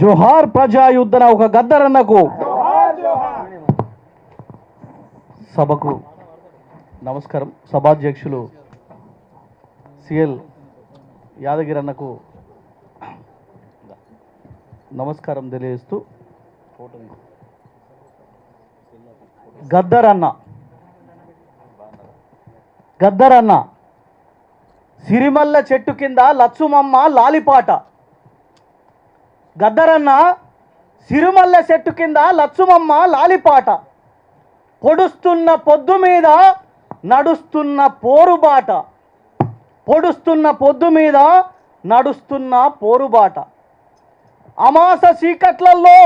జోహార్ ప్రజాయుద్ధన ఒక గద్దరన్నకు సభకు నమస్కారం. సభాధ్యక్షులు సిఎల్ యాదగిరి అన్నకు నమస్కారం తెలియజేస్తూ గద్దరన్న గద్దరన్న సిరిమల్ల చెట్టు కింద లచ్చుమమ్మ లాలిపాట. గద్దరన్న సిరుమల్ల చెట్టు కింద లచ్చుమమ్మ లాలిపాట. పొడుస్తున్న పొద్దు మీద నడుస్తున్న పోరుబాట. పొడుస్తున్న పొద్దు మీద నడుస్తున్న పోరుబాట. అమాస చీకట్లలో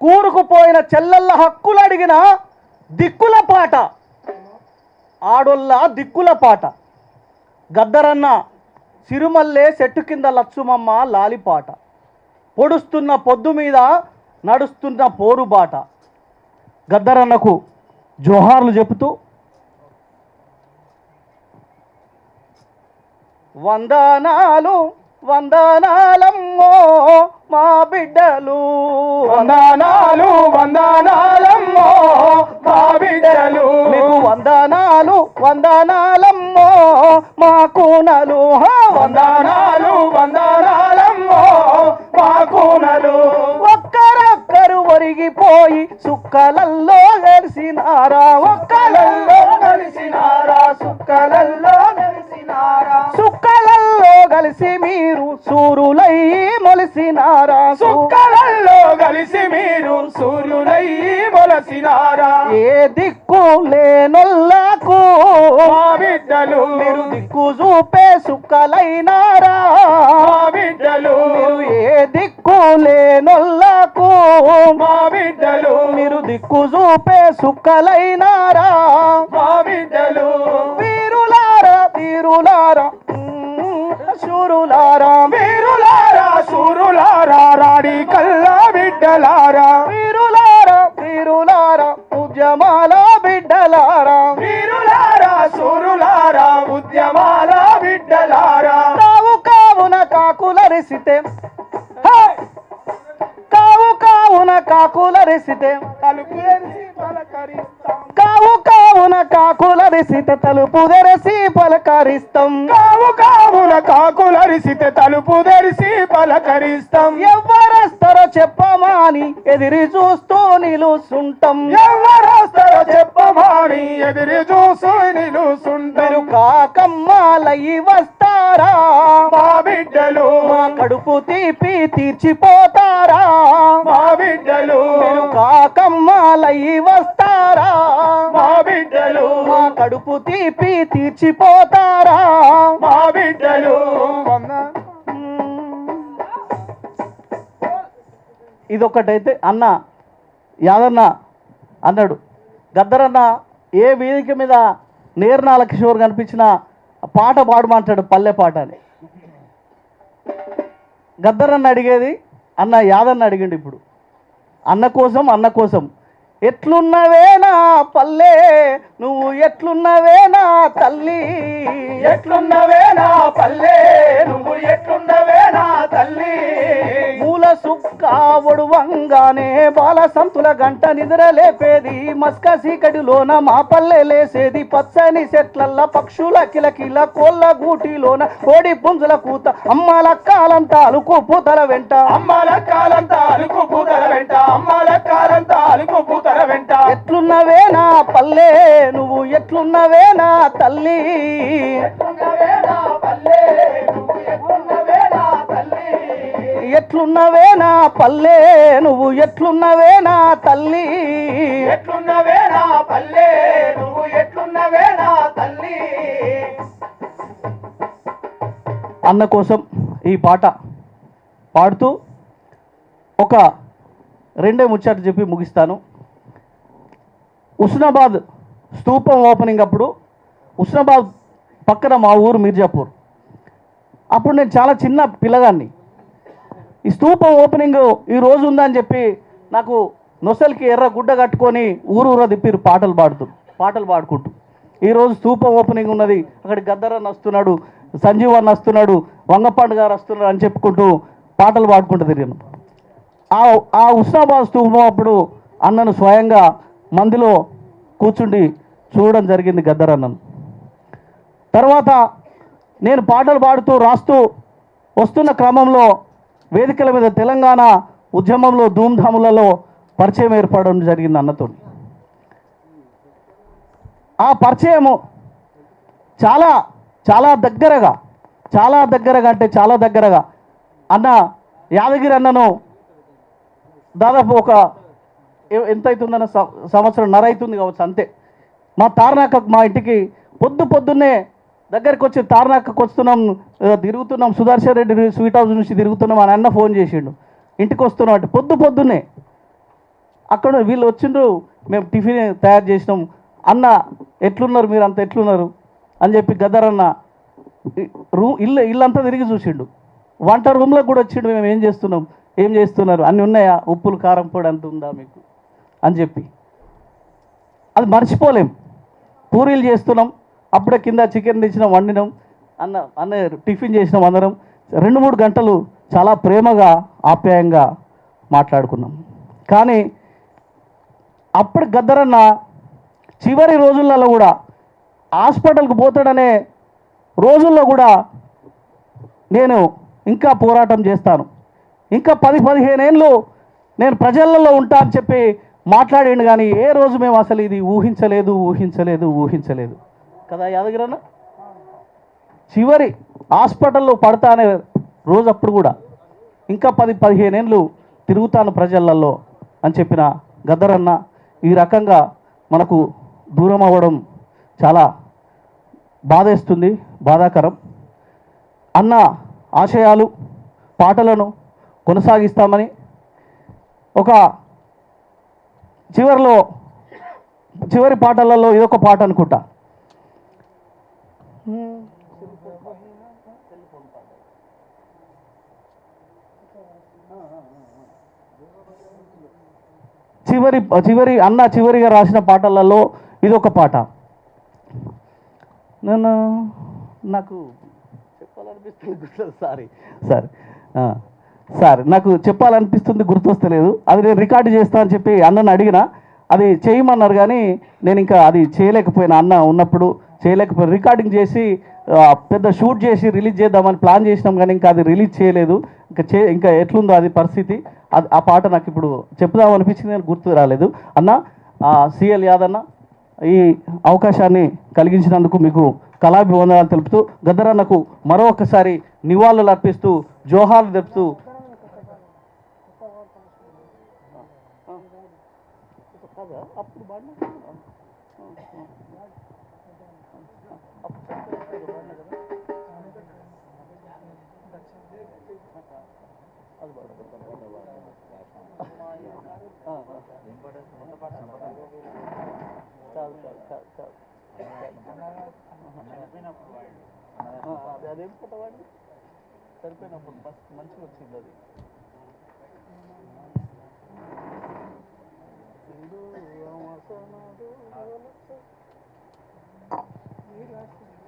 కూరుకుపోయిన చెల్లెళ్ళ హక్కులు అడిగిన దిక్కుల పాట. ఆడొల్ల దిక్కుల పాట. గద్దరన్న సిరుమల్లే చెట్టు కింద లచ్చుమమ్మ లాలిపాట. పొడుస్తున్న పొద్దు మీద నడుస్తున్న పోరుబాట. గద్దరన్నకు జోహార్లు చెబుతూ వందనాలు వందనాలమ్మో మా బిడ్డలు. వందనాలు వందనాలమ్మో మా బిడ్డలు. మీకు వందనాలు వందనాలమ్మో మా కూనలు. వందనాలు వందనాలమ్మో కూనలు ఒక్కరొక్కరు ఒరిగిపోయి సుక్కలల్లో వెలిసినారా ఒక్కలల్లో కలలో కలిసినారా సుక్కలలో కలిసినారా సుక్కలల్లో కలిసి మీరు సూరులై మొలిసినారా? సుక్కలలో కలిసి మీరు సూర్యులయ్యి మొలసినారా? ఏ దిక్కు లేనొల్లకు బిడ్డలు. మీరు దిక్కు చూపే సుక్కలైనారా మా బిడ్డలు. మీరు ఏ దిక్కు లేనొల్లకు? మా బిడ్డలు. మీరు దిక్కు చూపే సుక్కలైనారా మా బిడ్డలు. వీరులారా ఉమ్, శూరులారా వీరులారా సూరులారా రాడి కల్లా బిడ్డలారా. వీరులారా వీరులారా ఉద్యమాల హే! కావు కావున కాకులరిసితే. తలుపు తెరిచి పలకరిస్తాం. కావు కావున కాకులరిసితే తలుపు తెరసి పలకరిస్తాం. కావు కావున కాకులరిసితే తలుపు తెరిచి పలకరిస్తాం. ఎవరస్తారో చెప్పమాని ఎదిరి చూస్తూ నిలుసుంటాం. ఎవరొస్తారో చెప్పమాని ఎదిరి చూసు నిలుసుంటారు మీరు కాకమ్మాలయ్యి తీపి తీర్చిపోతారా మా బిడ్డలు మీరు కాకమ్మాలయ్యి వస్తారా? మా బిడ్డలు మా కడుపు తీపి తీర్చిపోతారా? మా బిడ్డలు ఇదొకటైతే అన్న యాదన్న అన్నాడు. గద్దరన్న ఏ వేదిక మీద నేర్నాల కిషోర్ కనిపించిన పాట పాడమంటాడు పల్లె పాట అని. గద్దరన్న అడిగేది అన్న యాదన్న అడిగిండు ఇప్పుడు. అన్న కోసం అన్న కోసం. ఎట్లున్నవేనా పల్లె నువ్వు ఎట్లున్నవేనా తల్లి. ఎట్లున్నవేనా పల్లె నువ్వు ఎట్లున్నవేనా తల్లి. సుక్క ఒడువంగానే బాల సంతుల గంట నిద్ర లేపేది. మస్క సీకటిలోన మా పల్లె లేసేది. పచ్చని చెట్లల్ల పక్షుల కిలకిల కోళ్ళ గూటిలోన కోడి పుంజుల కూత. అమ్మల కాలంతా అలుకు పూతల వెంట. అమ్మల కాలంతా అలుకు పూతల వెంట. అమ్మల కాలంతా అలుకు పూతల వెంట. ఎట్లున్నవే నా పల్లె? నువ్వు ఎట్లున్నవే నా తల్లి? ఎట్లున్నవే నా పల్లె? ఎట్లున్నవే నా పల్లె? నువ్వు ఎట్లున్నవే నా తల్లి? ఎట్లున్నవే నా పల్లె? నువ్వు ఎట్లున్నవే నా తల్లి? అన్న కోసం ఈ పాట పాడుతూ ఒక రెండే ముచ్చట చెప్పి ముగిస్తాను. ఉస్నాబాద్ స్తూపం ఓపెనింగ్ అప్పుడు ఉస్నాబాద్ పక్కన మా ఊరు మిర్జాపూర్. అప్పుడు నేను చాలా చిన్న పిల్లగాన్ని ఈ స్తూపం ఓపెనింగ్ ఈ రోజు ఉందని చెప్పి నాకు నొసలికి ఎర్ర గుడ్డ కట్టుకొని ఊరూర తిప్పిరు పాటలు పాడుతూ పాటలు పాడుకుంటూ. ఈరోజు స్తూపం ఓపెనింగ్ ఉన్నది. అక్కడ గద్దరన్న వస్తున్నాడు సంజీవ్ అన్న వస్తున్నాడు వంగపాండు గారు వస్తున్నాడు అని చెప్పుకుంటూ పాటలు పాడుకుంటూ తిరిగాను. ఆ ఆ ఉస్నాబాద్ స్తూపం అప్పుడు అన్నను స్వయంగా మందిలో కూర్చుండి చూడడం జరిగింది గద్దరన్నను తర్వాత నేను పాటలు పాడుతూ రాస్తూ వస్తున్న క్రమంలో వేదికల మీద తెలంగాణ ఉద్యమంలో ధూమ్ధాములలో పరిచయం ఏర్పడడం జరిగింది అన్నతో ఆ పరిచయము చాలా చాలా దగ్గరగా చాలా దగ్గరగా అంటే చాలా దగ్గరగా అన్న యాదగిరి అన్నను దాదాపు ఒక ఎంత అవుతుందన్న సం- సంవత్సరం నర అవుతుంది కావచ్చు అంతే. మా తారనాక మా ఇంటికి పొద్దు పొద్దున్నే దగ్గరికి వచ్చి తార్నాకకు వస్తున్నాం తిరుగుతున్నాం. సుదర్శన్ రెడ్డి స్వీట్ హౌస్ నుంచి తిరుగుతున్నాం అని అన్న ఫోన్ చేసిండు. ఇంటికి వస్తున్నాం అంటే పొద్దు పొద్దున్నే. అక్కడ వీళ్ళు వచ్చిండ్రు మేము టిఫిన్ తయారు చేసినాం. అన్న ఎట్లున్నారు మీరు అంత ఎట్లున్నారు? అని చెప్పి గదర్ అన్న రూ ఇల్లు ఇల్లంతా తిరిగి చూసిండు. వంట రూమ్లో కూడా వచ్చిండు మేము ఏం చేస్తున్నాం? ఏం చేస్తున్నారు? అన్నీ ఉన్నాయా? ఉప్పులు కారం పొడి అంత ఉందా మీకు? అని చెప్పి. అది మర్చిపోలేం. పూరీలు చేస్తున్నాం. అప్పుడే కింద చికెన్ తెచ్చినాం వండినాం అన్న అన్న టిఫిన్ చేసినాం అందరం. రెండు మూడు గంటలు చాలా ప్రేమగా ఆప్యాయంగా మాట్లాడుకున్నాం. కానీ అప్పుడు గద్దరన్న చివరి రోజులలో కూడా హాస్పిటల్కి పోతాడనే రోజుల్లో కూడా నేను ఇంకా పోరాటం చేస్తాను. ఇంకా పది పదిహేను ఏళ్ళు నేను ప్రజలలో ఉంటా అని చెప్పి మాట్లాడాను కానీ ఏ రోజు మేము అసలు ఇది ఊహించలేదు ఊహించలేదు ఊహించలేదు. కదా యాదగిరన్న? చివరి హాస్పిటల్లో పడతా అనే రోజు అప్పుడు కూడా ఇంకా పది పదిహేను ఏళ్ళు తిరుగుతాను ప్రజలల్లో అని చెప్పిన గద్దరన్న ఈ రకంగా మనకు దూరం అవ్వడం చాలా బాధేస్తుంది బాధాకరం. అన్న ఆశయాలు పాటలను కొనసాగిస్తామని ఒక చివరిలో చివరి పాటలలో ఇదొక పాట అనుకుంటా. చివరి చివరి అన్న చివరిగా రాసిన పాటలలో ఇదొక పాట. నేను నాకు చెప్పాలనిపిస్తుంది గుర్తు సారీ సార్ సార్ నాకు చెప్పాలనిపిస్తుంది గుర్తొస్తలేదు. అది నేను రికార్డు చేస్తా అని చెప్పి అన్నను అడిగిన అది చేయమన్నారు కానీ నేను ఇంకా అది చేయలేకపోయినా. అన్న ఉన్నప్పుడు చేయలేకపోయినా. రికార్డింగ్ చేసి పెద్ద షూట్ చేసి రిలీజ్ చేద్దామని ప్లాన్ చేసినాం కానీ ఇంకా అది రిలీజ్ చేయలేదు. ఇంకా చే ఇంకా ఎట్లుందో అది పరిస్థితి. అది ఆ పాట నాకు ఇప్పుడు చెప్దాం అనిపించింది గుర్తు రాలేదు. అన్న సిఎల్ యాదన్న ఈ అవకాశాన్ని కలిగించినందుకు మీకు కళాభివందనాలు తెలుపుతూ గద్దరన్నకు మరొకసారి నివాళులు అర్పిస్తూ జోహార్లు తెలుపుతూ. అదేం పుట్టవాడి సరిపోయినప్పుడు ఫస్ట్ మంచిగా వచ్చింది అది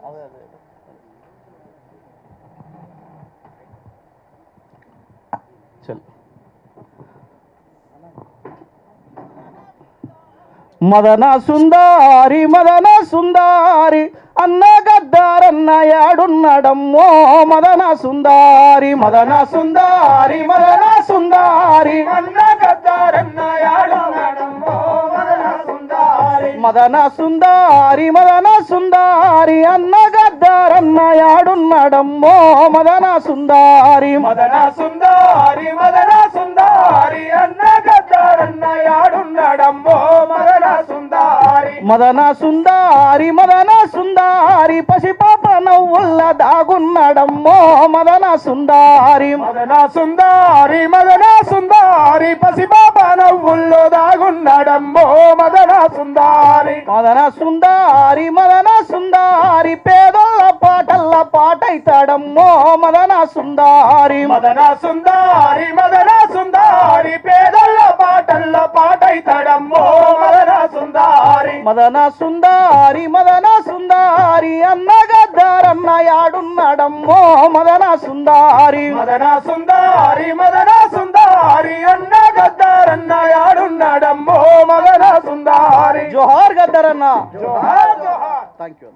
అదే అదే చల్ మదన సుందారి మదన సుందారి అన్న గద్దారన్న యాడున్నడమ్మో మదన సుందారి మదన సుందారి మదన సుందారి అన్న గద్దారన్న మదన సుందారి మదన సుందారి మదన సుందారి అన్న గద్దారన్న యాడున్నడమ్మో మదన సుందారి మదన సుందారి మదన మదన సుందారి మదన సుందారి పసి నవ్వుల్ల దాగున్నడమ్మో మదన సుందారి. మదన సుందారి మదన సుందారి పసిబాబ నవ్వుల్లో దాగున్నాడమ్మో మదన సుందారి. మదన సుందారి మదన సుందారి పేదోళ్ళ పాటల్ల పాటైతాడమ్మో మదన సుందారి. మదన సుందారి మదన సుందారి పేదల పాటల్ల పాటైతాడమ్మో మదన సుందారి. మదన సుందారి మదన సుందారి గద్దారన్న యాడున్నాడమ్మో మదన సుందారి. మదన సుందారి మదన సుందారి అన్న గద్దారన్న యాడున్నాడమ్మో మదన సుందారి. జోహార్ గద్దారన్న. జోహార్ జోహార్. Thank you